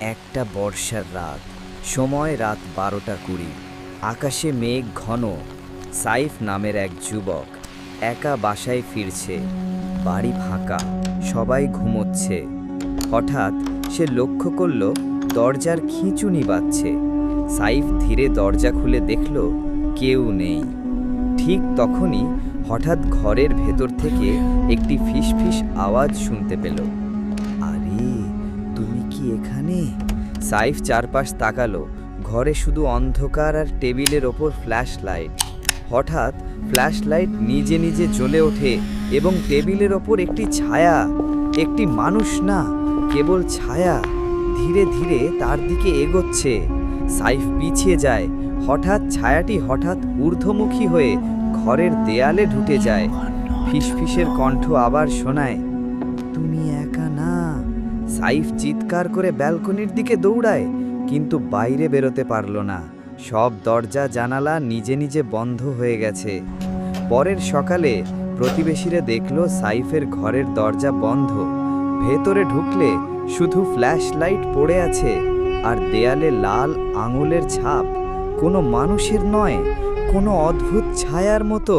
একটা বর্ষার রাত। সময় রাত বারোটা কুড়ি। আকাশে মেঘ ঘন। সাইফ নামের এক যুবক। একা বাসায় ফিরছে। বাড়ি ফাঁকা। সবাই ঘুমোচ্ছে। হঠাৎ সে লক্ষ্য করল, দরজার খিঁচুনি বাজছে। সাইফ ধীরে দরজা খুলে দেখল, কেউ নেই। ঠিক তখনই হঠাৎ ঘরের ভেতর থেকে একটি ফিসফিস আওয়াজ শুনতে পেল। আরে! সাইফ চারপাশ তাকালো, ঘরে শুধু অন্ধকার আর টেবিলের ওপর ফ্ল্যাশ লাইট হঠাৎ ফ্ল্যাশ লাইট নিজে নিজে জ্বলে ওঠে এবং টেবিলের ওপর একটি ছায়া, একটি মানুষ না, কেবল ছায়া, ধীরে ধীরে তার দিকে এগোচ্ছে। সাইফ পিছিয়ে যায়, হঠাৎ ছায়াটি হঠাৎ ঊর্ধ্বমুখী হয়ে ঘরের দেয়ালে ঢুকে যায়। ফিসফিসের কণ্ঠ আবার শোনায়, তুমি সাইফ চিৎকার করে ব্যালকনির দিকে দৌড়ায়, কিন্তু বাইরে বেরোতে পারল না। সব দরজা, জানালা নিজে নিজে বন্ধ হয়ে গেছে। পরের সকালে প্রতিবেশীরা দেখল সাইফের ঘরের দরজা বন্ধ। ভেতরে ঢুকলে শুধু ফ্ল্যাশ লাইট পড়ে আছে আর দেয়ালে লাল আঙুলের ছাপ। কোনো মানুষের নয়, কোনো অদ্ভুত ছায়ার মতো।